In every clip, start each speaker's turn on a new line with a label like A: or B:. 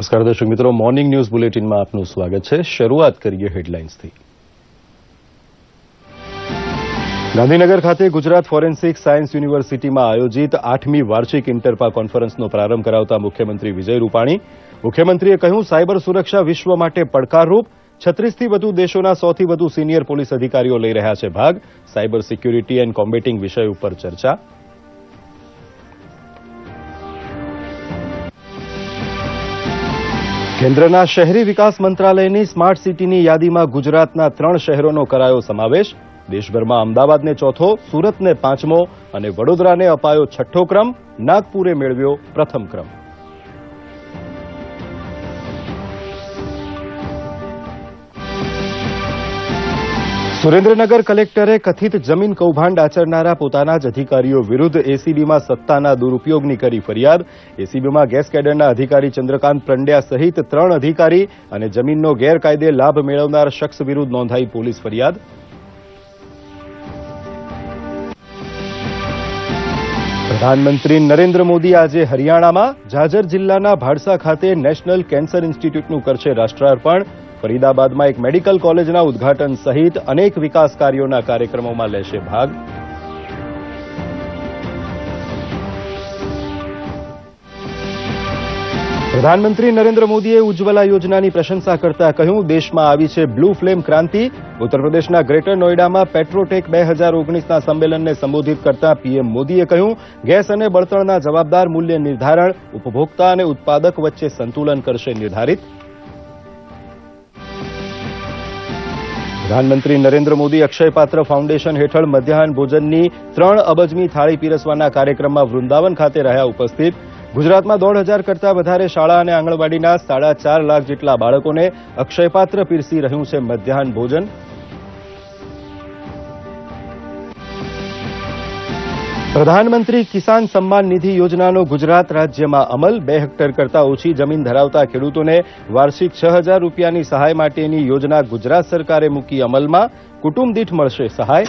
A: નમસ્કાર દર્શક મિત્રો, મોર્નિંગ ન્યૂઝ બુલેટિનમાં આપનું સ્વાગત છે. શરૂઆત કરીએ હેડલાઇન્સથી. ગાંધીનગર ખાતે ગુજરાત ફોરેન્સિક સાયન્સ યુનિવર્સિટીમાં આયોજિત આઠમી વાર્ષિક ઇન્ટરપા કોન્ફરન્સનો પ્રારંભ કરાવતા મુખ્યમંત્રી વિજય રૂપાણી, મુખ્યમંત્રીએ કહ્યું, સાયબર સુરક્ષા વિશ્વ માટે પડકારરૂપ છત્રીસથી વધુ દેશોના સોથી વધુ સિનિયર પોલીસ અધિકારીઓ લઈ રહ્યા છે ભાગ. સાયબર સિક્યુરિટી એન્ડ કોમ્બેટિંગ વિષય ઉપર ચર્ચા. કેન્દ્રના શહેરી વિકાસ મંત્રાલયની સ્માર્ટ સિટીની યાદીમાં ગુજરાતના ત્રણ શહેરોનો કરાયો સમાવેશ. દેશભરમાં અમદાવાદને ચોથો, સુરતને પાંચમો અને વડોદરાને અપાયો છઠ્ઠો ક્રમ. નાગપુરે મેળવ્યો પ્રથમ ક્રમ. સુરેન્દ્રનગર કલેક્ટરે કથિત જમીન કૌભાંડ આચરનારા પોતાના જ અધિકારીઓ વિરુદ્ધ એસીબીમાં સત્તાના દુરુપયોગની કરી ફરિયાદ. એસીબીમાં ગેસ કેડરના અધિકારી ચંદ્રકાંત પંડ્યા સહિત ત્રણ અધિકારી અને જમીનનો ગેરકાયદે લાભ મેળવનાર શખ્સ વિરુદ્ધ નોંધાઈ પોલીસ ફરિયાદ. પ્રધાનમંત્રી નરેન્દ્ર મોદી આજે હરિયાણામાં ઝાજર જિલ્લાના ભાડસા ખાતે નેશનલ કેન્સર ઇન્સ્ટિટ્યૂટનું કરશે રાષ્ટ્રાર્પણ. ફરીદાબાદમાં એક મેડિકલ કોલેજના ઉદ્ઘાટન સહિત અનેક વિકાસ કાર્યોના કાર્યક્રમોમાં લેશે ભાગ. પ્રધાનમંત્રી નરેન્દ્ર મોદીએ ઉજ્જવલા યોજનાની પ્રશંસા કરતા કહ્યું, દેશમાં આવી છે બ્લુ ફ્લેમ ક્રાંતિ. ઉત્તરપ્રદેશના ગ્રેટર નોઈડામાં પેટ્રોટેક બે હજાર ઓગણીસના સંમેલનને સંબોધિત કરતા પીએમ મોદીએ કહ્યું, ગેસ અને બળતણના જવાબદાર મૂલ્ય નિર્ધારણ, ઉપભોક્તા અને ઉત્પાદક વચ્ચે સંતુલન કરશે નિર્ધારિત. પ્રધાનમંત્રી નરેન્દ્ર મોદી અક્ષયપાત્ર ફાઉન્ડેશન હેઠળ મધ્યાહન ભોજનની ત્રણ અબજમી થાળી પીરસવાના કાર્યક્રમમાં વૃંદાવન ખાતે રહ્યા ઉપસ્થિત. ગુજરાતમાં દોઢ હજાર કરતા વધારે શાળા અને આંગણવાડીના સાડા ચાર લાખ જેટલા બાળકોને અક્ષયપાત્ર પીરસી રહ્યું છે મધ્યાહન ભોજન. પ્રધાનમંત્રી કિસાન સન્માન નિધિ યોજનાનો ગુજરાત રાજ્યમાં અમલ બે હેક્ટર કરતા ઓછી જમીન ધરાવતા ખેડૂતોને વાર્ષિક છ હજાર રૂપિયાની સહાય માટેની યોજના ગુજરાત સરકારે મૂકી અમલમાં કુટુંબ દીઠ મળશે સહાય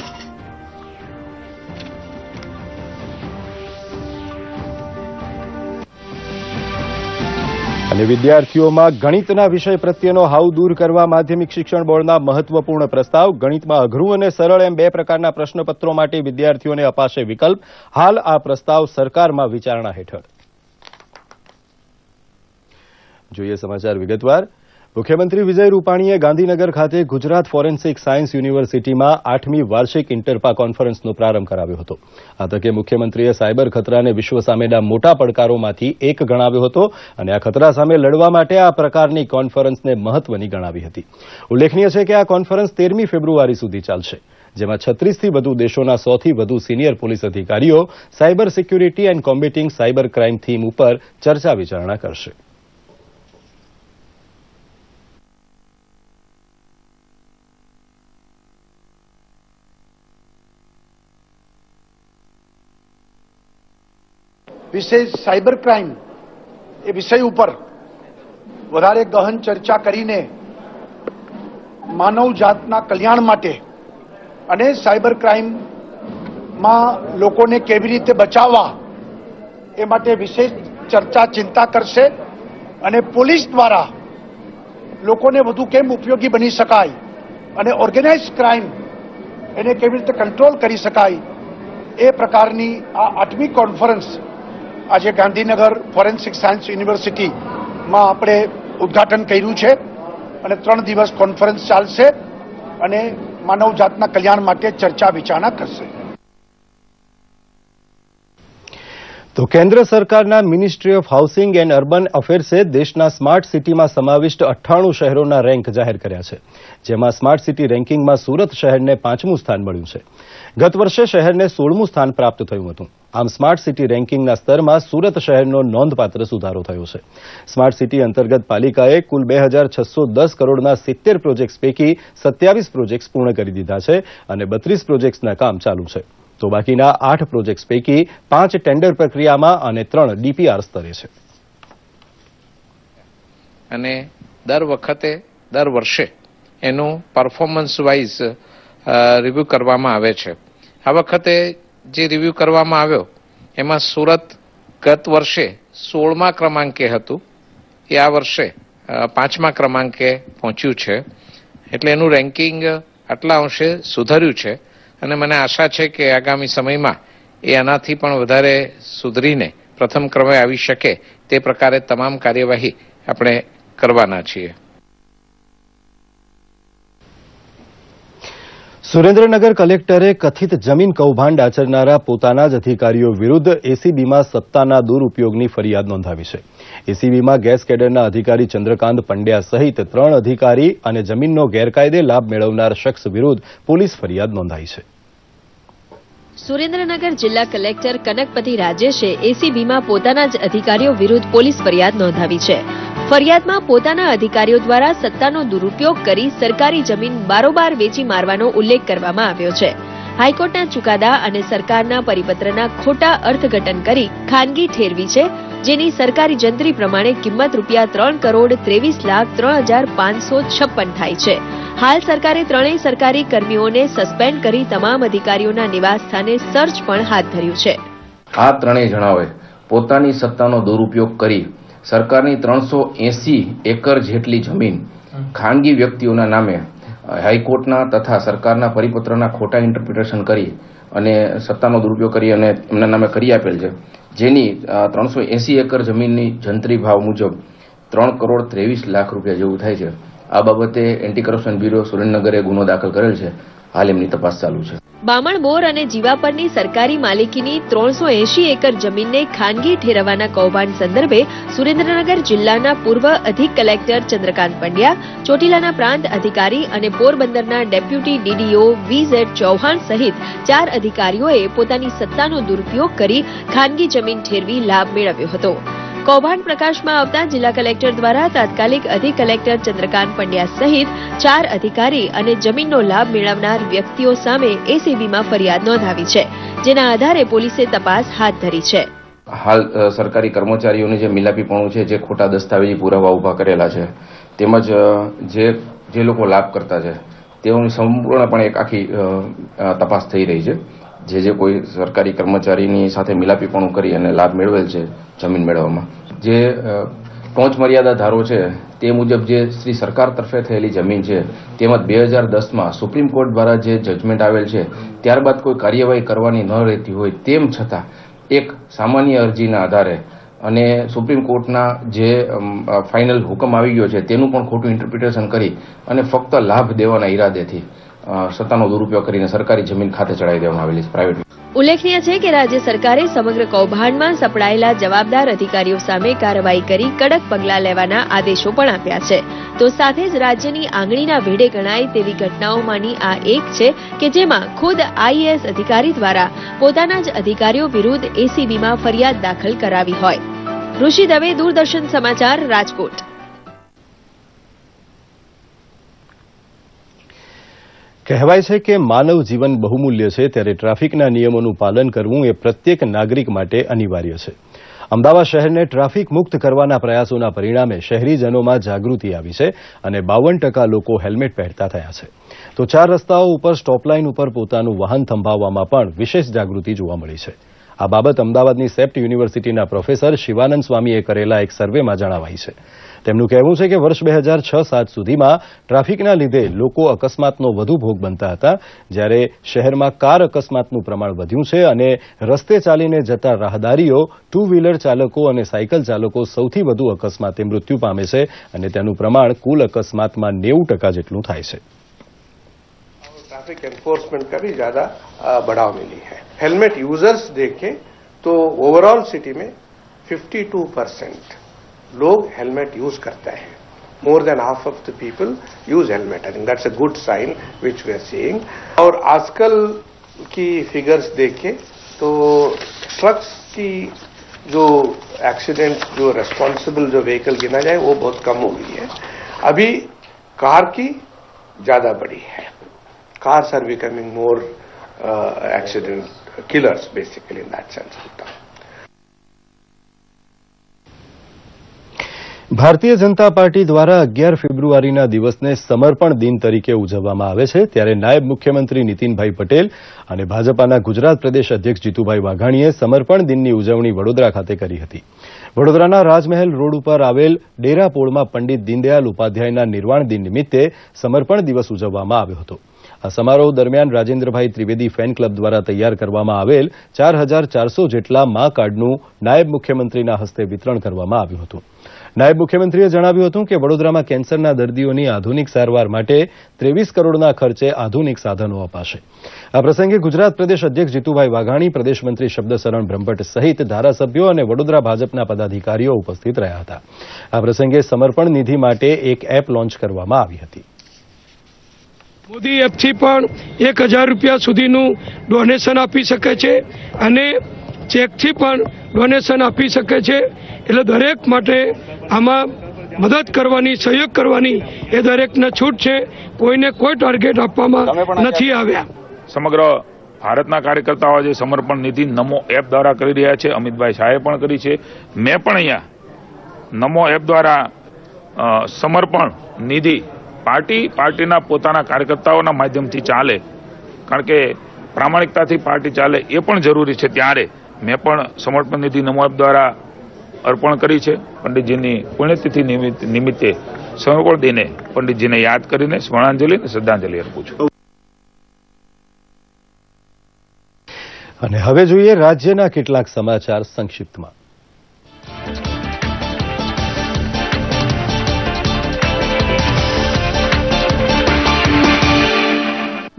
A: અને વિદ્યાર્થીઓમાં ગણિતના વિષય પ્રત્યેનો હાવ દૂર કરવા માધ્યમિક શિક્ષણ બોર્ડના મહત્વપૂર્ણ પ્રસ્તાવ, ગણિતમાં અઘરું અને સરળ એમ બે પ્રકારના પ્રશ્નપત્રો માટે વિદ્યાર્થીઓને અપાશે વિકલ્પ. હાલ આ પ્રસ્તાવ સરકારમાં વિચારણા હેઠળ. જોઈએ સમાચાર વિગતવાર. મુખ્યમંત્રી વિજય રૂપાણીએ ગાંધીનગર ખાતે ગુજરાત ફોરેન્સિક સાયન્સ યુનિવર્સિટીમાં આઠમી વાર્ષિક ઇન્ટરપા કોન્ફરન્સનો પ્રારંભ કરાવ્યો હતો. આ તકે મુખ્યમંત્રીએ સાયબર ખતરાને વિશ્વ સામેના મોટા પડકારોમાંથી એક ગણાવ્યો હતો અને આ ખતરા સામે લડવા માટે આ પ્રકારની કોન્ફરન્સને મહત્વની ગણાવી હતી. ઉલ્લેખનીય છે કે આ કોન્ફરન્સ તેરમી ફેબ્રુઆરી સુધી ચાલશે, જેમાં છત્રીસથી વધુ દેશોના સોથી વધુ સિનિયર પોલીસ અધિકારીઓ, cyber security and combating cyber crime theme ઉપર ચર્ચા વિચારણા કરશે.
B: વિશેષ સાયબર ક્રાઇમ એ વિષય ઉપર વધારે ગહન ચર્ચા કરીને માનવ જાતના કલ્યાણ માટે અને સાયબર ક્રાઇમમાં લોકોને કેવી રીતે બચાવવા એ માટે વિશેષ ચર્ચા ચિંતા કરશે અને પોલીસ દ્વારા લોકોને વધુ કેમ ઉપયોગી બની શકાય અને ઓર્ગેનાઇઝ ક્રાઇમ એને કેવી રીતે કંટ્રોલ કરી શકાય એ પ્રકારની આ આઠમી કોન્ફરન્સ આજે ગાંધીનગર ફોરેન્સિક સાયન્સ યુનિવર્સિટીમાં આપણે ઉદ્ઘાટન કર્યું છે અને ત્રણ દિવસ કોન્ફરન્સ ચાલશે અને માનવ જાતના કલ્યાણ માટે ચર્ચા વિચારણા કરશે.
A: તો કેન્દ્ર સરકારના ministry of housing and urban અફેર્સે દેશના સ્માર્ટ સિટીમાં સમાવિષ્ટ અઠ્ઠાણું શહેરોના રેન્ક જાહેર કર્યા છે, જેમાં સ્માર્ટ સિટી રેન્કિંગમાં સુરત શહેરને પાંચમું સ્થાન મળ્યું છે. ગત વર્ષે શહેરને સોળમું સ્થાન પ્રાપ્ત થયું હતું. આમ સ્માર્ટ સિટી રેન્કિંગના સ્તરમાં સુરત શહેરનો નોંધપાત્ર સુધારો થયો છે. સ્માર્ટ સિટી અંતર્ગત પાલિકાએ કુલ બે કરોડના સિત્તેર પ્રોજેક્ટ્સ પૈકી સત્યાવીસ પ્રોજેક્ટ્સ પૂર્ણ કરી દીધા છે અને બત્રીસ પ્રોજેક્ટ્સના કામ ચાલુ છે. તો બાકીના આઠ પ્રોજેક્ટ્સ પૈકી પાંચ ટેન્ડર પ્રક્રિયામાં અને ત્રણ ડીપીઆર સ્તરે છે.
C: અને દર વખતે, દર વર્ષે એનું પરફોર્મન્સ વાઇઝ રિવ્યુ કરવામાં આવે છે. આ વખતે જે રિવ્યુ કરવામાં આવ્યો, એમાં સુરત ગત વર્ષે સોળમા ક્રમાંકે હતું. એ આ વર્ષે પાંચમા ક્રમાંકે પહોંચ્યું છે. એટલે એનું રેન્કિંગ આટલા અંશે સુધર્યું છે. અને મને આશા છે કે આગામી સમયમાં એ આનાથી પણ વધારે સુધરીને પ્રથમ ક્રમે આવી શકે તે પ્રકારે તમામ કાર્યવાહી આપણે કરવાના છીએ.
A: સુરેન્દ્રનગર કલેક્ટરે કથિત જમીન કૌભાંડ આચરનારા પોતાના જ અધિકારીઓ વિરુદ્ધ એસીબીમાં સત્તાના દુરુપયોગની ફરિયાદ નોંધાવી છે. એસીબીમાં ગેસ કેડરના અધિકારી ચંદ્રકાંત પંડ્યા સહિત ત્રણ અધિકારી અને જમીનનો ગેરકાયદે લાભ મેળવનાર શખ્સ વિરુદ્ધ પોલીસ ફરિયાદ નોંધાઈ છે.
D: સુરેન્દ્રનગર જિલ્લા કલેક્ટર કનકપતિ રાજેશે એસીબીમાં પોતાના જ અધિકારીઓ વિરુદ્ધ પોલીસ ફરિયાદ નોંધાવી છે. ફરિયાદમાં પોતાના અધિકારીઓ દ્વારા સત્તાનો દુરુપયોગ કરી સરકારી જમીન બારોબાર વેચી મારવાનો ઉલ્લેખ કરવામાં આવ્યો છે. હાઈકોર્ટના ચુકાદા અને સરકારના પરિપત્રના ખોટા અર્થઘટન કરી ખાનગી ઠેરવી છે, જેની સરકારી જંત્રી પ્રમાણે કિંમત રૂપિયા ત્રણ કરોડ ત્રેવીસ લાખ ત્રણ હજાર પાંચસો છપ્પન થાય છે. હાલ સરકારે ત્રણેય સરકારી કર્મીઓને સસ્પેન્ડ કરી તમામ અધિકારીઓના નિવાસ સ્થાને સર્ચ પણ હાથ ધર્યું છે.
E: આ ત્રણેય જણાવે પોતાની સત્તાનો દુરુપયોગ કરી સરકારની ત્રણસો એસી એકર જેટલી જમીન ખાનગી વ્યક્તિઓના નામે હાઈકોર્ટના તથા સરકારના પરિપત્રના ખોટા ઇન્ટરપ્રિટેશન કરી અને સત્તાનો દુરુપયોગ કરી અને એમના નામે કરી આપેલ છે. જેની ત્રણસો એસી એકર જમીનની જંત્રી ભાવ મુજબ ત્રણ કરોડ ત્રેવીસ લાખ રૂપિયા જેવું થાય છે. આ બાબતે એન્ટી કરપ્શન બ્યુરો સુરેન્દ્રનગરે ગુનો દાખલ કરેલ છે. હાલ એમની તપાસ ચાલુ છે.
D: બામણ બોર અને જીવાપરની સરકારી માલિકીની ત્રણસો એકર જમીનને ખાનગી ઠેરવવાના કૌભાંડ સંદર્ભે સુરેન્દ્રનગર જિલ્લાના પૂર્વ અધિક કલેક્ટર ચંદ્રકાંત પંડ્યા, ચોટીલાના પ્રાંત અધિકારી અને પોરબંદરના ડેપ્યુટી ડીડીઓ વી ચૌહાણ સહિત ચાર અધિકારીઓએ પોતાની સત્તાનો દુરુપયોગ કરી ખાનગી જમીન ઠેરવી લાભ મેળવ્યો હતો. કૌભાંડ પ્રકાશમાં આવતા જિલ્લા કલેક્ટર દ્વારા તાત્કાલિક અધિક કલેક્ટર ચંદ્રકાંત પંડ્યા સહિત ચાર અધિકારી અને જમીનનો લાભ મેળવનાર વ્યક્તિઓ સામે એસીબીમાં ફરિયાદ નોંધાવી છે, જેના આધારે પોલીસે તપાસ હાથ ધરી છે.
E: હાલ સરકારી કર્મચારીઓને જે મિલાપીપણું છે, જે ખોટા દસ્તાવેજી પુરાવા ઊભા કરેલા છે, તેમજ જે જે લોકો લાભ કરતા છે, તેઓની સંપૂર્ણપણે એક આખી તપાસ થઈ રહી છે. જે જે કોઈ સરકારી કર્મચારીની સાથે મિલાપીપણું કરી અને લાભ મેળવેલ છે જમીન મેળવવામાં. જે ટોચ મર્યાદા ધારો છે, તે મુજબ જે શ્રી સરકાર તરફે થયેલી જમીન છે તેમજ બે હજાર દસમાં સુપ્રીમ કોર્ટ દ્વારા જે જજમેન્ટ આવેલ છે, ત્યારબાદ કોઈ કાર્યવાહી કરવાની ન રહેતી હોય તેમ છતાં, એક સામાન્ય અરજીના આધારે અને સુપ્રીમ કોર્ટના જે ફાઇનલ હુકમ આવી ગયો છે, તેનું પણ ખોટું ઇન્ટરપ્રિટેશન કરી અને ફક્ત લાભ દેવાના ઈરાદેથી સત્તાનો દુરુપયોગ કરીને સરકારી જમીન ખાતે ચડાવી દેવામાં આવેલી છે પ્રાઇવેટ
D: ઉલ્લેખનીય છે કે રાજ્ય સરકારે સમગ્ર કૌભાંડમાં સપડાયેલા જવાબદાર અધિકારીઓ સામે કાર્યવાહી કરી કડક પગલાં લેવાના આદેશો પણ આપ્યા છે. તો સાથે જ રાજ્યની આંગળીના ભેડે ગણાય તેવી ઘટનાઓમાંની આ એક છે કે જેમાં ખુદ આઈએએસ અધિકારી દ્વારા પોતાના જ અધિકારીઓ વિરુદ્ધ એસીબીમાં ફરિયાદ દાખલ કરાવી હોય. ઋષિ દવે, દૂરદર્શન સમાચાર, રાજકોટ.
A: કહેવાય છે કે માનવ જીવન બહુમૂલ્ય છે, ત્યારે ટ્રાફિકના નિયમોનું પાલન કરવું એ પ્રત્યેક નાગરિક માટે અનિવાર્ય છે. અમદાવાદ શહેરને ટ્રાફિક મુક્ત કરવાના પ્રયાસોના પરિણામે શહેરીજનોમાં જાગૃતિ આવી છે અને બાવન ટકા લોકો હેલ્મેટ પહેરતા થયા છે. તો ચાર રસ્તાઓ ઉપર સ્ટોપલાઇન ઉપર પોતાનું વાહન થંભાવવામાં પણ વિશેષ જાગૃતિ જોવા મળી છે. આ બાબત અમદાવાદની સેપ્ટ યુનિવર્સિટીના પ્રોફેસર શિવાનંદ સ્વામીએ કરેલા એક સર્વેમાં જણાવાઈ છે. તેમનું કહેવું છે કે વર્ષ બે હજાર છ સાત સુધીમાં ટ્રાફિકના લીધે લોકો અકસ્માતનો વધુ ભોગ બનતા હતા જ્યારે શહેરમાં કાર અકસ્માતનું પ્રમાણ વધ્યું છે અને રસ્તે ચાલીને જતા રાહદારીઓ ટુ વ્હીલર ચાલકો અને સાયકલ ચાલકો સૌથી વધુ અકસ્માતે મૃત્યુ પામે છે અને તેનું પ્રમાણ કુલ અકસ્માતમાં નેવું ટકા જેટલું થાય છે
F: ट्रैफिक एनफोर्समेंट का भी ज्यादा अ, बढ़ाव मिली है हेलमेट यूजर्स देखें तो ओवरऑल सिटी में 52 परसेंट लोग हेलमेट यूज़ करते हैं। More than half of the people use helmet I think that's a good sign which we are seeing. और आजकल की फिगर्स देखे तो ट्रक्स की जो एक्सीडेंट जो रेस्पॉन्सिबल जो व्हीकल गिना जाए, वो बहुत कम हो गई है। अभी कार की ज़्यादा बड़ी है। Cars are becoming more accident killers basically in that sense होता है
A: ભારતીય જનતા પાર્ટી દ્વારા અગિયાર ફેબ્રુઆરીના દિવસને સમર્પણ દિન તરીકે ઉજવવામાં આવે છે, ત્યારે નાયબ મુખ્યમંત્રી નીતિનભાઈ પટેલ અને ભાજપાના ગુજરાત પ્રદેશ અધ્યક્ષ જીતુભાઈ વાઘાણીએ સમર્પણ દિનની ઉજવણી વડોદરા ખાતે કરી હતી. વડોદરાના રાજમહેલ રોડ ઉપર આવેલ ડેરાપોળમાં પંડિત દીનદયાલ ઉપાધ્યાયના નિર્વાણ દિન નિમિત્તે સમર્પણ દિવસ ઉજવવામાં આવ્યો હતો. આ સમારોહ દરમિયાન રાજેન્દ્રભાઈ ત્રિવેદી ફેન ક્લબ દ્વારા તૈયાર કરવામાં આવેલ ચાર જેટલા મા કાર્ડનું નાયબ મુખ્યમંત્રીના હસ્તે વિતરણ કરવામાં આવ્યું હતું. નાયબ મુખ્યમંત્રીએ જણાવ્યું હતું કે વડોદરામાં કેન્સરના દર્દીઓની આધુનિક સારવાર માટે ત્રેવીસ કરોડના ખર્ચે આધુનિક સાધનો અપાશે. આ પ્રસંગે ગુજરાત પ્રદેશ અધ્યક્ષ જીતુભાઈ વાઘાણી, પ્રદેશ મંત્રી શબ્દશરણ બ્રહ્મભટ્ટ સહિત ધારાસભ્યો અને વડોદરા ભાજપના પદાધિકારીઓ ઉપસ્થિત રહ્યા હતા. આ પ્રસંગે સમર્પણ નિધિ માટે એક એપ લોન્ચ કરવામાં આવી હતી.
G: મોદી એપથી પણ એક હજાર રૂપિયા સુધીનું ડોનેશન આપી શકે છે અને ચેકથી પણ ડોનેશન આપી શકે છે. એટલે દરેક માટે આમાં મદદ કરવાની સહયોગ કરવાની એ દરેકને છૂટ છે. કોઈને કોઈ ટાર્ગેટ આપવામાં નથી આવ્યા.
H: સમગ્ર ભારતના કાર્યકર્તાઓ જે સમર્પણ નિધિ નમો એપ દ્વારા કરી રહ્યા છે. અમિતભાઈ શાહે પણ કરી છે. મેં પણ અહીંયા નમો એપ દ્વારા સમર્પણ નિધિ પાર્ટી પાર્ટીના પોતાના કાર્યકર્તાઓના માધ્યમથી ચાલે. કારણ કે પ્રામાણિકતાથી પાર્ટી ચાલે એ પણ જરૂરી છે ત્યારે. મેં પણ સમર્પણ નિધિ નમો એપ દ્વારા અર્પણ કરી છે પંડિતજીની પુણ્યતિથિ નિમિત્ત- સમર્પણ દિને પંડિતજીને યાદ કરીને સ્મરણાંજલિ અને શ્રદ્ધાંજલિ અર્પું છું.
A: અને હવે જોઈએ રાજ્યના કેટલાક સમાચાર સંક્ષિપ્તમાં.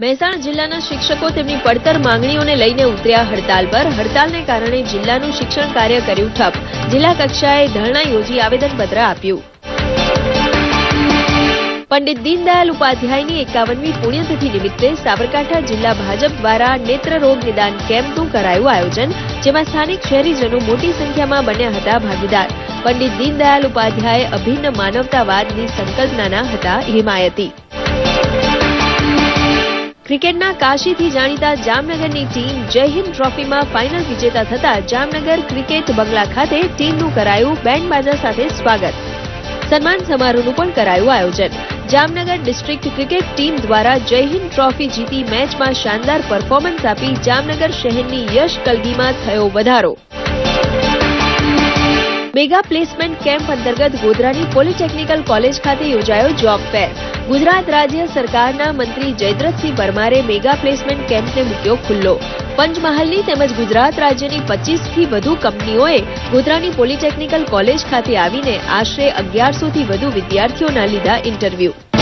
D: મહેસાણા જિલ્લાના શિક્ષકો તેમની પડતર માંગણીઓને લઈને ઉતર્યા હડતાલ પર. હડતાલને કારણે જિલ્લાનું શિક્ષણ કાર્ય કર્યું ઠપ. જિલ્લા કક્ષાએ ધરણા યોજી આવેદનપત્ર આપ્યું. પંડિત દીનદયાલ ઉપાધ્યાયની એકાવનમી પુણ્યતિથિ નિમિત્તે સાબરકાંઠા જિલ્લા ભાજપ દ્વારા નેત્રરોગ નિદાન કેમ્પનું કરાયું આયોજન, જેમાં સ્થાનિક શહેરીજનો મોટી સંખ્યામાં બન્યા હતા ભાગીદાર. પંડિત દીનદયાલ ઉપાધ્યાય અભિન્ન માનવતાવાદની સંકલ્પનાના હતા હિમાયતી. ક્રિકેટના કાશીથી જાણીતા જામનગરની ટીમ જય ટ્રોફીમાં ફાઇનલ વિજેતા થતા જામનગર ક્રિકેટ બંગલા ખાતે ટીમનું કરાયું બેન્ડ બાજા સાથે સ્વાગત. સન્માન સમારોહનું પણ કરાયું આયોજન. જામનગર ડિસ્ટ્રિક્ટ ક્રિકેટ ટીમ દ્વારા જય ટ્રોફી જીતી મેચમાં શાનદાર પરફોર્મન્સ આપી જામનગર શહેરની યશ કલગીમાં થયો વધારો. મેગા પ્લેસમેન્ટ કેમ્પ અંતર્ગત ગોધરાની પોલિટેકનિકલ કોલેજ ખાતે યોજાયો જોબ ફેર. ગુજરાત રાજ્ય સરકારના મંત્રી જયદ્રથસિંહ પરમારે મેગા પ્લેસમેન્ટ કેમ્પને મૂક્યો ખુલ્લો. પંચમહાલની તેમજ ગુજરાત રાજ્યની પચીસથી વધુ કંપનીઓએ ગોધરાની પોલિટેકનિકલ કોલેજ ખાતે આવીને આશરે અગિયારસોથી વધુ વિદ્યાર્થીઓના લીધા ઇન્ટરવ્યૂ.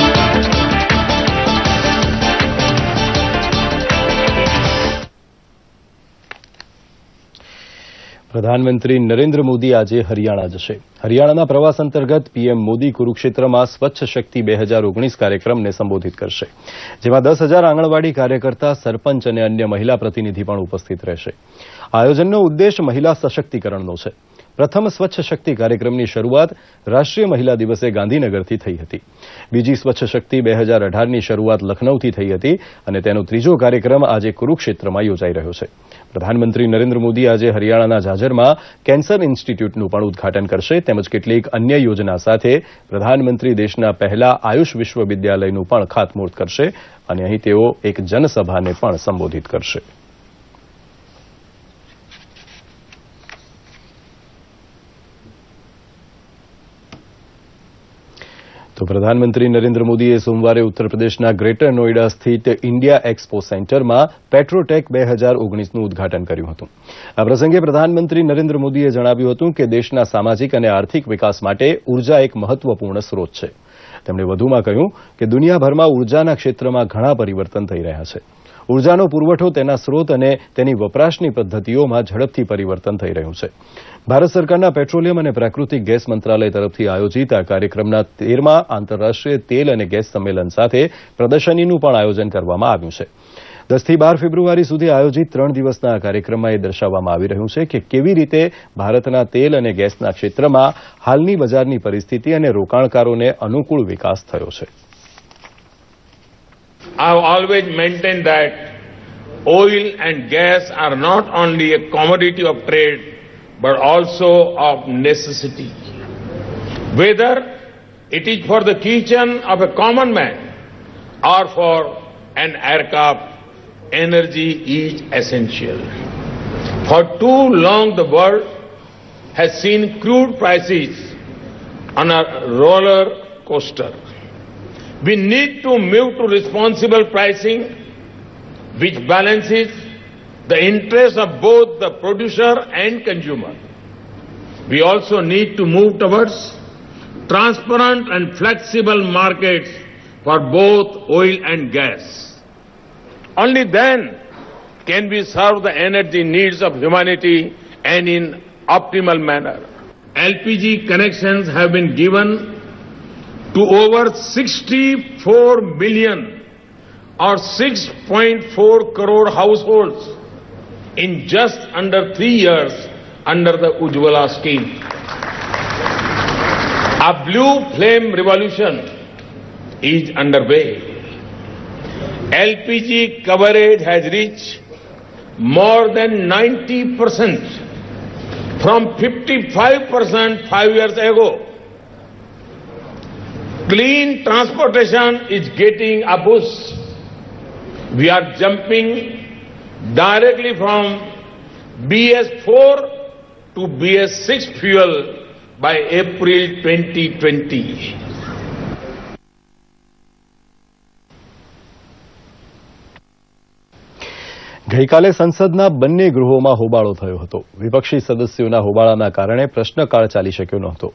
A: પ્રધાનમંત્રી નરેન્દ્ર મોદી આજે હરિયાણા જશે. હરિયાણાના પ્રવાસ અંતર્ગત પીએમ મોદી કુરુક્ષેત્રમાં સ્વચ્છ શક્તિ બે હજાર ઓગણીસ કાર્યક્રમને સંબોધિત કરશે. જેમાં દસ હજાર આંગણવાડી કાર્યકર્તા, સરપંચ અને અન્ય મહિલા પ્રતિનિધિ પણ ઉપસ્થિત રહેશે. આયોજનનો ઉદ્દેશ મહિલા સશક્તિકરણનો છે. પ્રથમ સ્વચ્છ શક્તિ કાર્યક્રમની શરૂઆત રાષ્ટ્રીય મહિલા દિવસે ગાંધીનગરથી થઈ હતી. બીજી સ્વચ્છ શક્તિ બે હજાર અઢારની શરૂઆત લખનૌથી થઈ હતી અને તેનો ત્રીજો કાર્યક્રમ આજે કુરુક્ષેત્રમાં યોજાઈ રહ્યો છે. પ્રધાનમંત્રી નરેન્દ્ર મોદી આજે હરિયાણાના ઝાજરમાં કેન્સર ઇન્સ્ટિટ્યૂટનું પણ ઉદઘાટન કરશે તેમજ કેટલીક અન્ય યોજના સાથે પ્રધાનમંત્રી દેશના પહેલા આયુષ વિશ્વવિદ્યાલયનું પણ ખાતમુહૂર્ત કરશે અને અહીં તેઓ એક જનસભાને પણ સંબોધિત કરશે. તો પ્રધાનમંત્રી નરેન્દ્ર મોદીએ સોમવારે ઉત્તર પ્રદેશના ગ્રેટર નોઈડા સ્થિત ઇન્ડિયા એક્સપો સેન્ટરમાં પેટ્રોટેક બે હજાર ઓગણીસનું ઉદઘાટન કર્યું હતું. આ પ્રસંગે પ્રધાનમંત્રી નરેન્દ્ર મોદીએ જણાવ્યું હતું કે દેશના સામાજિક અને આર્થિક વિકાસ માટે ઊર્જા એક મહત્વપૂર્ણ સ્રોત છે. તેમણે વધુમાં કહ્યું કે દુનિયાભરમાં ઉર્જાના ક્ષેત્રમાં ઘણા પરિવર્તન થઈ રહ્યા છે. ઉર્જાનો પુરવઠો, તેના સ્રોત અને તેની વપરાશની પદ્ધતિઓમાં ઝડપથી પરિવર્તન થઈ રહ્યું છે. ભારત સરકારના પેટ્રોલિયમ અને પ્રાકૃતિક ગેસ મંત્રાલય તરફથી આયોજિત આ કાર્યક્રમના તેરમા આંતરરાષ્ટ્રીય તેલ અને ગેસ સંમેલન સાથે પ્રદર્શનીનું પણ આયોજન કરવામાં આવ્યું છે. દસથી બાર ફેબ્રુઆરી સુધી આયોજિત ત્રણ દિવસના આ કાર્યક્રમમાં એ દર્શાવવામાં આવી રહ્યું છે કે કેવી રીતે ભારતના તેલ અને ગેસના ક્ષેત્રમાં હાલની બજારની પરિસ્થિતિ અને રોકાણકારોને અનુકૂળ વિકાસ થયો છે.
I: I've always maintained that oil and gas are not only a commodity of trade but also of necessity. Whether it is for the kitchen of a common man or for an aircraft, energy is essential. For too long, the world has seen crude prices on a roller coaster. We need to move to responsible pricing which balances the interests of both the producer and consumer. We also need to move towards transparent and flexible markets for both oil and gas. Only then can we serve the energy needs of humanity and in optimal manner. LPG connections have been given to over 64 million or 6.4 crore households in just under three years under the Ujjwala scheme. A blue flame revolution is underway. LPG coverage has reached more than 90% from 55% five years ago. Clean transportation is getting a boost. We are jumping directly from BS4 to BS6 fuel by April 2020.
A: ગઈકાલે સંસદના બંને ગૃહોમાં હોબાળો થયો હતો વિપક્ષી સદસ્યોના હોબાળાના કારણે પ્રશ્નકાળ ચાલી શક્યો નહોતો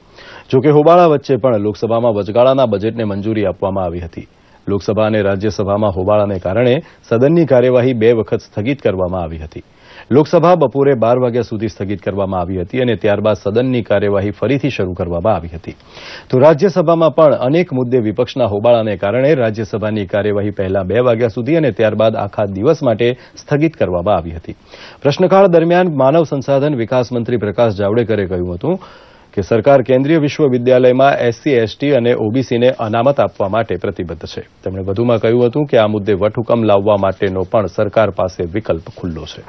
A: જોકે હોબાળા વચ્ચે પણ લોકસભામાં વચગાળાના બજેટને મંજૂરી આપવામાં આવી હતી. લોકસભા અને રાજ્યસભામાં હોબાળાને કારણે સદનની કાર્યવાહી બે વખત સ્થગિત કરવામાં આવી હતી. લોકસભા બપોરે બાર વાગ્યા સુધી સ્થગિત કરવામાં આવી હતી અને ત્યારબાદ સદનની કાર્યવાહી ફરીથી શરૂ કરવામાં આવી હતી. તો રાજ્યસભામાં પણ અનેક મુદ્દે વિપક્ષના હોબાળાને કારણે રાજ્યસભાની કાર્યવાહી પહેલા બે વાગ્યા સુધી અને ત્યારબાદ આખા દિવસ માટે સ્થગિત કરવામાં આવી હતી. પ્રશ્નકાળ દરમિયાન માનવ સંસાધન વિકાસ મંત્રી પ્રકાશ જાવડેકરે કહ્યું હતું કે સરકાર કેન્દ્રીય વિશ્વવિદ્યાલયમાં એસસી, એસટી અને ઓબીસીને અનામત આપવા માટે પ્રતિબદ્ધ છે. તેમણે વધુમાં કહ્યું હતું કે આ મુદ્દે વટહુકમ લાવવા માટેનો પણ સરકાર પાસે વિકલ્પ ખુલ્લો છે.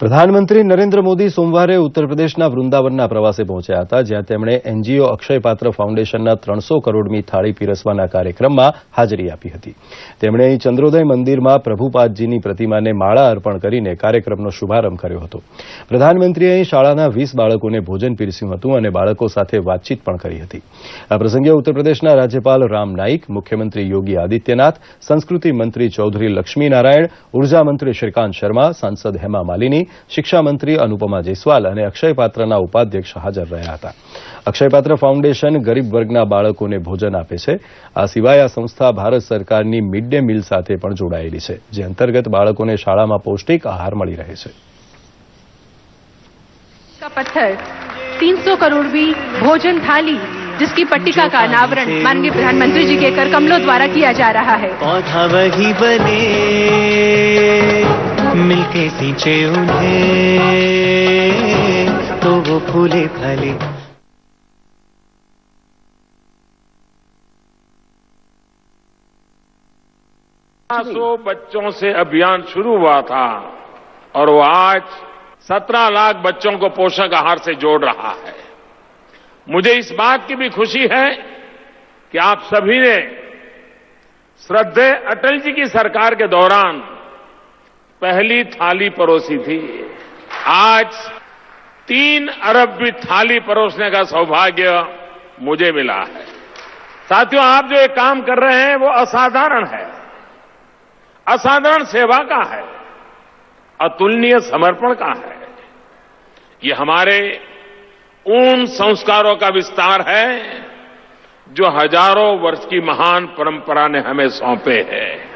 A: પ્રધાનમંત્રી નરેન્દ્ર મોદી સોમવારે ઉત્તર પ્રદેશના વૃંદાવનના પ્રવાસે પહોંચ્યા હતા, જ્યાં તેમણે એનજીઓ અક્ષયપાત્ર ફાઉન્ડેશનના ત્રણસો કરોડમી થાળી પીરસવાના કાર્યક્રમમાં હાજરી આપી હતી. તેમણે ચંદ્રોદય મંદિરમાં પ્રભુપાદજીની પ્રતિમાને માળા અર્પણ કરીને કાર્યક્રમનો શુભારંભ કર્યો હતો. પ્રધાનમંત્રીએ અહીં શાળાના વીસ બાળકોને ભોજન પીરસ્યું હતું અને બાળકો સાથે વાતચીત પણ કરી હતી. આ પ્રસંગે ઉત્તર પ્રદેશના રાજ્યપાલ રામ નાઇક મુખ્યમંત્રી યોગી આદિત્યનાથ, સંસ્કૃતિ મંત્રી ચૌધરી લક્ષ્મીનારાયણ, ઊર્જા મંત્રી શ્રીકાંત શર્મા, સાંસદ હેમા માલિની શિક્ષા મંત્રી અનુપમા જયસ્વાલ અને અક્ષયપાત્રના ઉપાધ્યક્ષ હાજર રહ્યા હતા અક્ષયપાત્ર ફાઉન્ડેશન ગરીબ વર્ગના બાળકોને ભોજન આપે છે આ સિવાય આ સંસ્થા ભારત સરકારની મિડ ડે મીલ સાથે પણ જોડાયેલી છે જે અંતર્ગત બાળકોને શાળામાં પૌષ્ટિક આહાર મળી રહે છે
J: का पत्थर 300 करोड़वी भोजन थाली जिसकी पट्टिका का अनावरण माननीय प्रधानमंत्री जी के कर कमलों द्वारा किया जा रहा है
K: पौधा वही बने मिलके सींचे उन्हें तो वो फूले फले।
I: सौ बच्चों से अभियान शुरू हुआ था, और वो आज सत्रह लाख बच्चों को पोषक आहार से जोड़ रहा है। मुझे इस बात की भी खुशी है कि आप सभी ने श्रद्धे अटल जी की सरकार के दौरान पहली थाली परोसी थी। आज तीन अरब भी थाली परोसने का सौभाग्य मुझे मिला है। साथियों, आप जो ये काम कर रहे हैं, वो असाधारण है। असाधारण सेवा का है। अतुलनीय समर्पण का है। ये हमारे उन संस्कारों का विस्तार है, जो हज़ारों वर्ष की महान परंपरा ने हमें सौंपे हैं।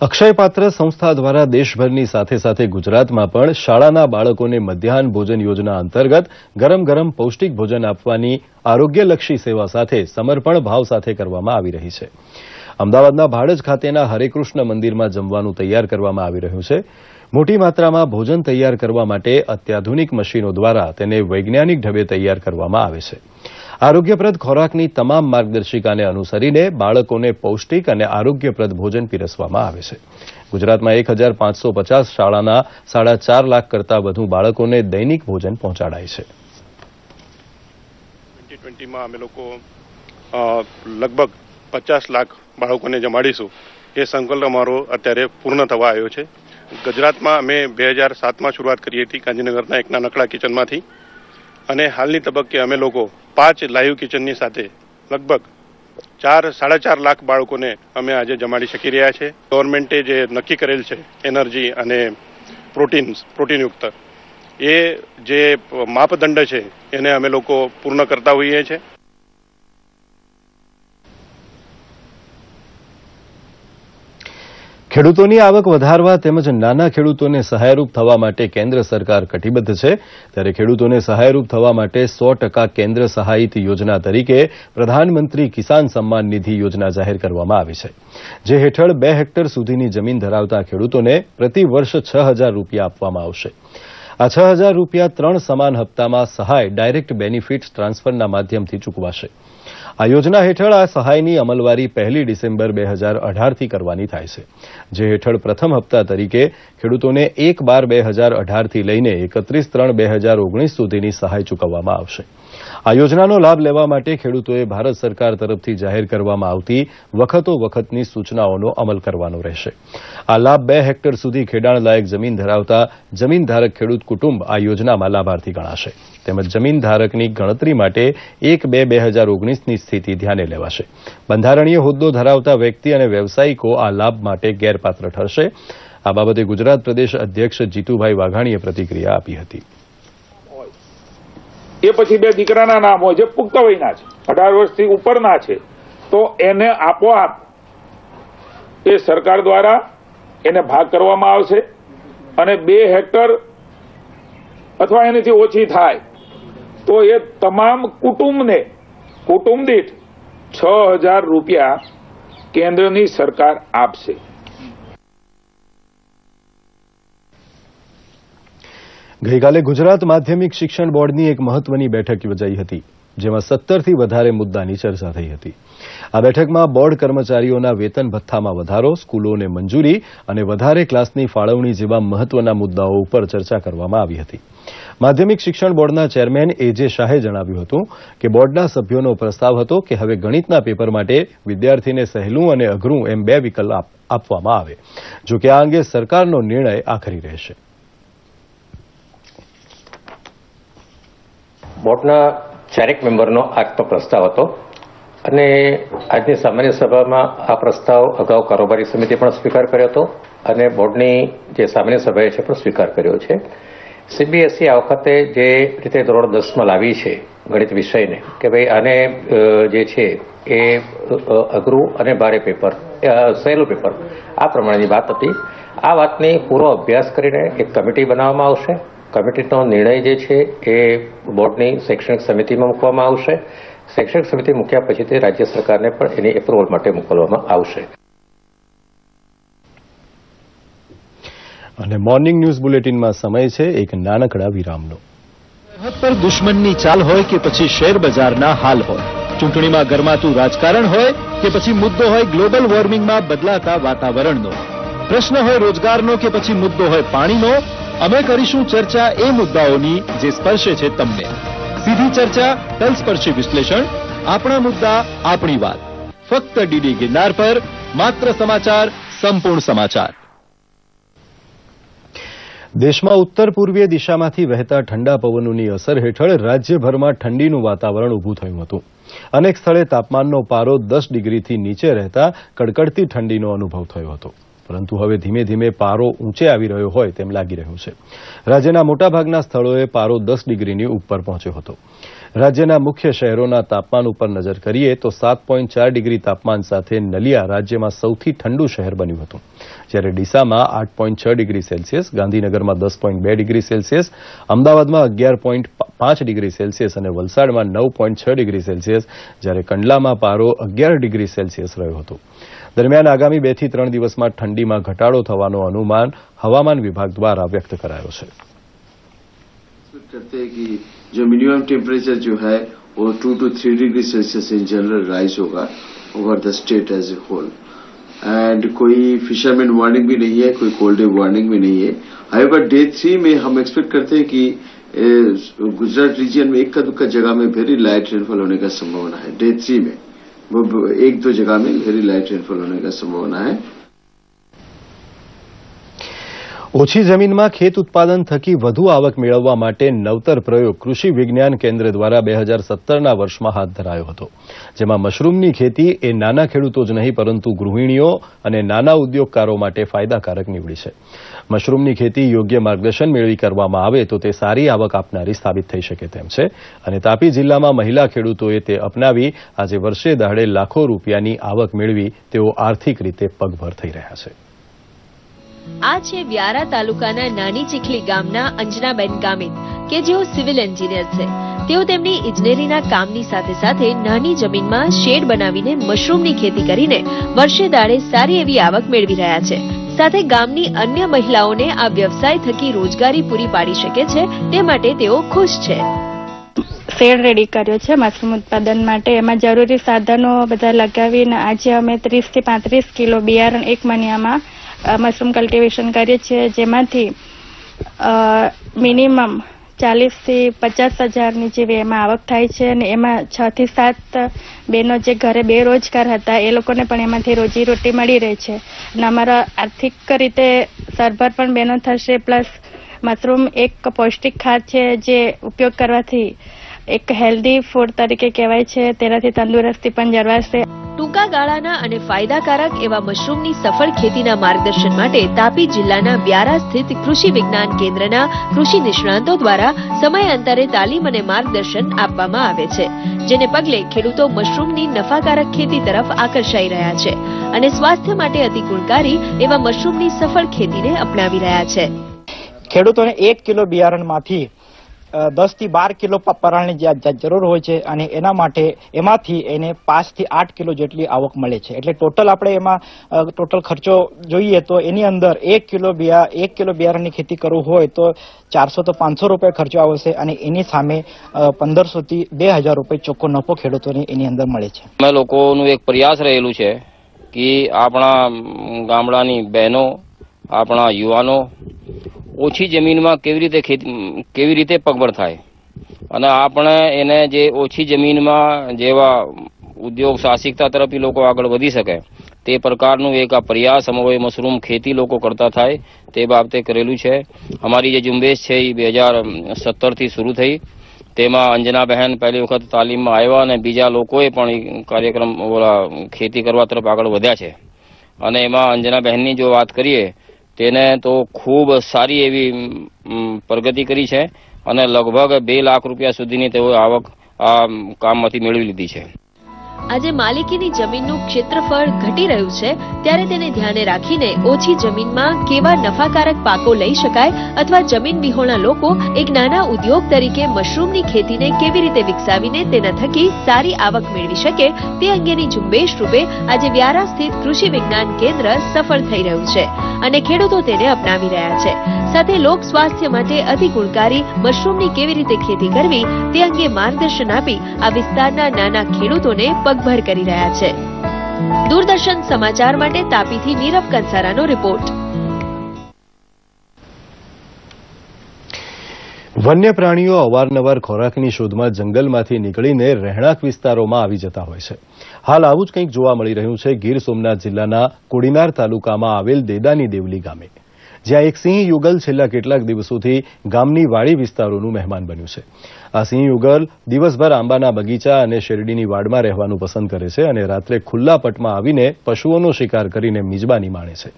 A: અક્ષયપાત્ર સંસ્થા દ્વારા દેશભરની સાથે સાથે ગુજરાતમાં પણ શાળાના બાળકોને મધ્યાહન ભોજન યોજના અંતર્ગત ગરમ ગરમ પૌષ્ટિક ભોજન આપવાની આરોગ્યલક્ષી સેવા સાથે સમર્પણ ભાવ સાથે કરવામાં આવી રહી છે. અમદાવાદના ભાડજ ખાતેના હરેકૃષ્ણ મંદિરમાં જમવાનું તૈયાર કરવામાં આવી રહ્યું છે. મોટી માત્રામાં ભોજન તૈયાર કરવા માટે અત્યાધુનિક મશીનો દ્વારા તેને વૈજ્ઞાનિક ઢબે તૈયાર કરવામાં આવે છે. આરોગ્યપ્રદ ખોરાકની તમામ માર્ગદર્શિકાને અનુસરીને બાળકોને પૌષ્ટિક અને આરોગ્યપ્રદ ભોજન પીરસવામાં આવે છે. ગુજરાતમાં એક હજાર પાંચસો પચાસ શાળાના સાડા ચાર લાખ કરતાં વધુ બાળકોને દૈનિક ભોજન પહોંચાડાય છે.
L: લગભગ પચાસ લાખ બાળકોને જમાડીશું. એ સંકલ્પ અમારો અત્યારે પૂર્ણ થવા આવ્યો છે. ગુજરાતમાં અમે બે હજાર સાતમાં શરૂઆત કરી હતી ગાંધીનગરના એક નાનકડા કિચનમાંથી. અને હાલની તબક્કે અમે લોકો પાંચ લાઈવ કિચનની સાથે લગભગ ચાર, સાડા ચાર લાખ બાળકોને અમે આજે જમાડી શકી રહ્યા છે. ગવર્મેન્ટે જે નક્કી કરેલ છે એનર્જી અને પ્રોટીન્સ, પ્રોટીનયુક્ત, એ જે માપદંડ છે એને અમે લોકો પૂર્ણ કરતા હોઈએ છીએ.
A: ખેડૂતોની આવક વધારવા તેમજ નાના ખેડૂતોને સહાયરૂપ થવા માટે કેન્દ્ર સરકાર કટિબદ્ધ છે. ત્યારે ખેડૂતોને સહાયરૂપ થવા માટે સો કેન્દ્ર સહાયિત યોજના તરીકે પ્રધાનમંત્રી કિસાન સન્માન નિધિ યોજના જાહેર કરવામાં આવી છે. જે હેઠળ બે હેક્ટર સુધીની જમીન ધરાવતા ખેડૂતોને પ્રતિ વર્ષ છ હજાર રૂપિયા આપવામાં આવશે. આ છ હજાર રૂપિયા ત્રણ સમાન હપ્તામાં સહાય ડાયરેક્ટ બેનિફિટ્સ ટ્રાન્સફરના માધ્યમથી ચૂકવાશે. આ યોજના હેઠળ આ સહાયની અમલવારી પહેલી ડિસેમ્બર બે હજાર અઢારથી કરવાની થાય છે. જે હેઠળ પ્રથમ હપ્તા તરીકે ખેડૂતોને એક બાર બે હજાર અઢારથી લઈને એકત્રીસ ત્રણ બે હજાર ઓગણીસ સુધીની સહાય ચૂકવવામાં આવશે. આ યોજનાનો લાભ લેવા માટે ખેડૂતોએ ભારત સરકાર તરફથી જાહેર કરવામાં આવતી વખતો વખતની સૂચનાઓનો અમલ કરવાનો રહેશે. આ લાભ બે હેક્ટર સુધી ખેડાણલાયક જમીન ધરાવતા જમીનધારક ખેડૂત કુટુંબ આ યોજનામાં લાભાર્થી ગણાશે. તેમજ જમીન ધારકની ગણતરી માટે એક બે બે હજાર ઓગણીસની સ્થિતિ ધ્યાને લેવાશે. બંધારણીય હોદ્દો ધરાવતા વ્યક્તિ અને વ્યવસાયિકો આ લાભ માટે ગેરપાત્ર ઠરશે. આ બાબતે ગુજરાત પ્રદેશ અધ્યક્ષ જીતુભાઈ વાઘાણીએ પ્રતિક્રિયા આપી હતી.
H: એ પછી બે દીકરાના નામ હોય, જે પુખ્ત વયના છે, અઢાર વર્ષથી ઉપરના છે, તો એને આપોઆપ એ સરકાર દ્વારા એને ભાગ કરવામાં આવશે અને બે હેક્ટર અથવા એનાથી ઓછી થાય, તો એ તમામ કુટુંબને કુટુંબ દીઠ છ હજાર રૂપિયા કેન્દ્રની સરકાર આપશે.
A: ગઈકાલે ગુજરાત માધ્યમિક શિક્ષણ બોર્ડની એક મહત્વની બેઠક યોજાઈ હતી, જેમાં સત્તરથી વધારે મુદ્દાની ચર્ચા થઈ હતી. આ બેઠકમાં બોર્ડ કર્મચારીઓના વેતન ભથ્થામાં વધારો, સ્કૂલોને મંજૂરી અને વધારે ક્લાસની ફાળવણી જેવા મહત્વના મુદ્દાઓ ઉપર ચર્ચા કરવામાં આવી હતી. માધ્યમિક શિક્ષણ બોર્ડના ચેરમેન એજે શાહે જણાવ્યું હતું કે બોર્ડના સભ્યોનો પ્રસ્તાવ હતો કે હવે ગણિતના પેપર માટે વિદ્યાર્થીને સહેલું અને અઘરું એમ બે વિકલ્પ આપવામાં આવે જો કે આ અંગે સરકારનો નિર્ણય આખરી રહેશે.
M: બોર્ડના ચારેક મેમ્બરનો આજનો પ્રસ્તાવ હતો અને આજની સામાન્ય સભામાં આ પ્રસ્તાવ અગાઉ કારોબારી સમિતિએ પણ સ્વીકાર કર્યો હતો અને બોર્ડની જે સામાન્ય સભાએ છે પણ સ્વીકાર કર્યો છે. સીબીએસઈ આ વખતે જે રીતે ધોરણ દસમાં લાવી છે ગણિત વિષયને કે ભાઈ આને જે છે એ અઘરું અને ભારે પેપર સહેલું પેપર આ પ્રમાણેની વાત હતી. આ વાતની પૂરો અભ્યાસ કરીને એક કમિટી બનાવવામાં આવશે. કમિટીનો નિર્ણય જે છે એ બોર્ડની શૈક્ષણિક સમિતિમાં મૂકવામાં આવશે. શૈક્ષણિક સમિતિ મૂક્યા પછી તે રાજ્ય સરકારને પણ એની એપ્રુવલ માટે મોકલવામાં આવશે.
A: અને મોર્નિંગ ન્યૂઝ બુલેટિનમાં સમય છે એક નાનકડા વિરામનો.
N: સરહદ પર દુશ્મનની ચાલ હોય કે પછી શેર બજારના હાલ હોય? ચૂંટણીમાં ગરમાતું રાજકારણ હોય કે પછી મુદ્દો હોય ગ્લોબલ વોર્મિંગમાં બદલાતા વાતાવરણનો? પ્રશ્ન હોય રોજગારનો કે પછી મુદ્દો હોય પાણીનો? અમે કરીશું ચર્ચા એ મુદ્દાઓની જે સ્પર્શે છે તમને. સીધી ચર્ચા, તલસ્પર્શી વિશ્લેષણ, આપણા મુદ્દા, આપણી વાત. ફક્ત ડીડી ગિરનાર પર માત્ર સમાચાર, સંપૂર્ણ સમાચાર.
A: દેશમાં ઉત્તર પૂર્વીય દિશામાંથી વહેતા ઠંડા પવનોની અસર હેઠળ રાજ્યભરમાં ઠંડીનું વાતાવરણ ઊભું થયું હતું. અનેક સ્થળે તાપમાનનો પારો દસ ડિગ્રીથી નીચે રહેતા કડકડતી ઠંડીનો અનુભવ થયો હતો. પરંતુ હવે ધીમે ધીમે પારો ઊંચે આવી રહ્યો હોય તેમ લાગી રહ્યું છે. રાજ્યના મોટાભાગના સ્થળોએ પારો દસ ડિગ્રીની ઉપર પહોંચ્યો હતો. રાજ્યના મુખ્ય શહેરોના તાપમાન ઉપર નજર કરીએ તો સાત પોઈન્ટ ચાર ડિગ્રી તાપમાન સાથે નલિયા રાજ્યમાં સૌથી ઠંડુ શહેર બન્યું હતું. જ્યારે ડીસામાં આઠ પોઈન્ટ છ ડિગ્રી સેલ્સિયસ, ગાંધીનગરમાં દસ પોઈન્ટ બે ડિગ્રી સેલ્સિયસ, અમદાવાદમાં અગિયાર પોઈન્ટ પાંચ ડિગ્રી સેલ્સિયસ અને વલસાડમાં નવ પોઈન્ટ છ ડિગ્રી સેલ્સિયસ, જ્યારે કંડલામાં પારો અગિયાર ડિગ્રી સેલ્સિયસ રહ્યો હતો. દરમિયાન આગામી બે થી ત્રણ દિવસમાં ઠંડીમાં ઘટાડો થવાનો અનુમાન હવામાન વિભાગ દ્વારા વ્યક્ત કરાયો છે
O: करते हैं कि जो मिनिमम टेम्परेचर जो है वो two to three degree Celsius in general rise होगा over the state as a whole and कोई फिशरमैन वार्निंग भी नहीं है कोई कोल्ड डे वार्निंग भी नहीं है हाइवर डे थ्री में हम एक्सपेक्ट करते हैं कि ए, गुजरात रीजन में इक्का दुक्का जगह में वेरी लाइट रेनफॉल होने का संभावना है डे थ्री में वो एक दो जगह में वेरी लाइट रेनफॉल होने का संभावना है
A: ઓછી જમીનમાં ખેત ઉત્પાદન થકી વધુ આવક મેળવવા માટે નવતર પ્રયોગ કૃષિ વિજ્ઞાન કેન્દ્ર દ્વારા બે હજાર સત્તરના વર્ષમાં હાથ ધરાયો હતો. જેમાં મશરૂમની ખેતી એ નાના ખેડૂતો જ નહીં, પરંતુ ગૃહિણીઓ અને નાના ઉદ્યોગકારો માટે ફાયદાકારક નીવડી છે. મશરૂમની ખેતી યોગ્ય માર્ગદર્શન મેળવી કરવામાં આવે તો તે સારી આવક આપનારી સાબિત થઈ શકે તેમ છે. અને તાપી જિલ્લામાં મહિલા ખેડૂતોએ તે અપનાવી, આજે વર્ષે દહાડે લાખો રૂપિયાની આવક મેળવી તેઓ આર્થિક રીતે પગભર થઈ રહ્યા છે.
D: આ છે વ્યારા તાલુકાના નાની ચીખલી ગામના અંજનાબેન ગામિત, કે જેઓ સિવિલ એન્જિનિયર છે. તેઓ તેમની ઇજનેરીના કામની સાથે સાથે નાની જમીનમાં શેડ બનાવીને મશરૂમની ખેતી કરીને વર્ષે દાડે સારી એવી આવક મેળવી રહ્યા છે. સાથે ગામની અન્ય મહિલાઓને આ વ્યવસાય થકી રોજગારી પૂરી પાડી શકે છે, તે માટે તેઓ ખુશ છે.
P: શેડ રેડી કર્યો છે, મશરૂમ ઉત્પાદન માટે. એમાં જરૂરી સાધનો બધા લગાવીને આજે અમે ત્રીસથી પાંત્રીસ કિલો બિયારણ એક મહિનામાં મશરૂમ કલ્ટિવેશન કરીએ છીએ, જેમાંથી મિનિમમ ચાલીસથી પચાસ હજારની જેવી એમાં આવક થાય છે અને એમાં છ થી સાત બહેનો જે ઘરે બેરોજગાર હતા, એ લોકોને પણ એમાંથી રોજી રોટી મળી રહે છે. અને અમારા આર્થિક રીતે સરભર પણ બહેનો થશે, પ્લસ મશરૂમ એક પૌષ્ટિક ખાદ છે જે ઉપયોગ કરવાથી એક હેલ્ધી ફૂડ તરીકે કહેવાય છે. તેનાથી તંદુરસ્તી પણ જળવાશે.
D: ટૂંકા ગાળાના અને ફાયદાકારક એવા મશરૂમની સફળ ખેતીના માર્ગદર્શન માટે તાપી જિલ્લાના વ્યારા સ્થિત કૃષિ વિજ્ઞાન કેન્દ્રના કૃષિ નિષ્ણાંતો દ્વારા સમયાંતરે તાલીમ અને માર્ગદર્શન આપવામાં આવે છે જેને પગલે ખેડૂતો મશરૂમની નફાકારક ખેતી તરફ આકર્ષાઈ રહ્યા છે અને સ્વાસ્થ્ય માટે અતિ ગુણકારી એવા મશરૂમની સફળ ખેતીને અપનાવી રહ્યા છે.
Q: ખેડૂતોને એક કિલો બિયારણમાંથી દસથી બાર કિલો પરાળની જરૂર હોય છે અને એના માટે એમાંથી એને પાંચથી આઠ કિલો જેટલી આવક મળે છે. એટલે ટોટલ આપણે એમાં ટોટલ ખર્ચો જોઈએ તો એની અંદર એક કિલો બિયા, એક કિલો બિયારણની ખેતી કરવું હોય તો ચારસો તો પાંચસો રૂપિયા ખર્ચો આવશે અને એની સામે પંદરસો થી બે હજાર રૂપિયા ચોખ્ખો નફો ખેડૂતોને એની અંદર મળે છે.
R: અમે લોકોનું એક પ્રયાસ રહેલું છે કે આપણા ગામડાની બહેનો આપણા યુવાનો ઓછી જમીનમાં કેવી રીતે કેવી રીતે પગભર થાય? અને આપણે એને જે ઓછી જમીનમાં જેવા ઉદ્યોગ સાહસિકતા તરફ લોકો આગળ વધી શકે, તે પ્રકારનું એક આ પ્રયાસ અમારો મશરૂમ ખેતી લોકો કરતા થાય, તે બાબતે કરેલું છે. અમારી જે ઝુંબેશ છે એ બે હજાર સત્તરથી શરૂ થઈ. તેમાં અંજનાબહેન પહેલી વખત તાલીમમાં આવ્યા અને બીજા લોકોએ પણ કાર્યક્રમ ખેતી કરવા તરફ આગળ વધ્યા છે. અને એમાં અંજનાબહેનની જો વાત કરીએ તેને તો ખૂબ સારી એવી પ્રગતિ કરી છે અને લગભગ બે લાખ રૂપિયા સુધીની તેઓ આવક આ કામમાંથી મેળવી લીધી છે.
D: આજે માલિકીની જમીનનું ક્ષેત્રફળ ઘટી રહ્યું છે, ત્યારે તેને ધ્યાને રાખીને ઓછી જમીનમાં કેવા નફાકારક પાકો લઈ શકાય અથવા જમીન વિહોણા લોકો એક નાના ઉદ્યોગ તરીકે મશરૂમની ખેતીને કેવી રીતે વિકસાવીને તેના થકી સારી આવક મેળવી શકે તે અંગેની ઝુંબેશ રૂપે આજે વ્યારા સ્થિત કૃષિ વિજ્ઞાન કેન્દ્ર સફળ થઈ રહ્યું છે અને ખેડૂતો તેને અપનાવી રહ્યા છે. સાથે લોક સ્વાસ્થ્ય માટે અતિ ગુણકારી મશરૂમની કેવી રીતે ખેતી કરવી તે અંગે માર્ગદર્શન આપી આ વિસ્તારના નાના ખેડૂતોને પગભર કરી રહ્યા છે. દૂરદર્શન સમાચાર માટે તાપીથી નીરવ કંસારાનો રિપોર્ટ.
A: વન્ય પ્રાણીઓ અવારનવાર ખોરાકની શોધમાં જંગલમાંથી નીકળીને રહેણાંક વિસ્તારોમાં આવી જતા હોય છે. હાલ આવું જ કંઈક જોવા મળી રહ્યું છે ગીર સોમનાથ જિલ્લાના કોડીનાર તાલુકામાં આવેલ દેદાની દેવલી ગામે. જ્યાં એક સિંહ યુગલ છેલ્લા કેટલાક દિવસોથી ગામની વાડી વિસ્તારોનું મહેમાન બન્યું છે. આ સિંહ યુગલ દિવસભર આંબાના બગીચા અને શેરડીની વાડમાં રહેવાનું પસંદ કરે છે અને રાત્રે ખુલ્લા પટમાં આવીને પશુઓનો શિકાર કરીને મિજબાની માણે છે.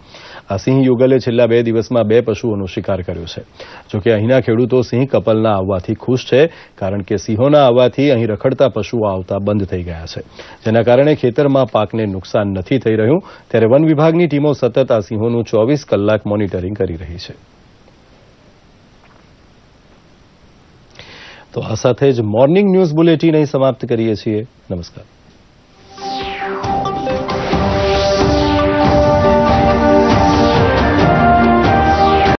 A: આ સિંહ યુગલે છેલ્લા બે દિવસમાં બે પશુઓનો શિકાર કર્યો છે. જોકે અહીંના ખેડૂતો સિંહ કપલના આવવાથી ખુશ છે, કારણ કે સિંહોના આવવાથી અહીં રખડતા પશુઓ આવતા બંધ થઈ ગયા છે. જેના કારણે ખેતરમાં પાકને નુકસાન નથી થઈ રહ્યું. ત્યારે વન વિભાગની ટીમો સતત આ સિંહોનું ચોવીસ કલાક મોનિટરિંગ કરી રહી છે. તો આ સાથે જ મોર્નિંગ ન્યૂઝ બુલેટિન અહીં સમાપ્ત કરીએ છીએ. નમસ્કાર.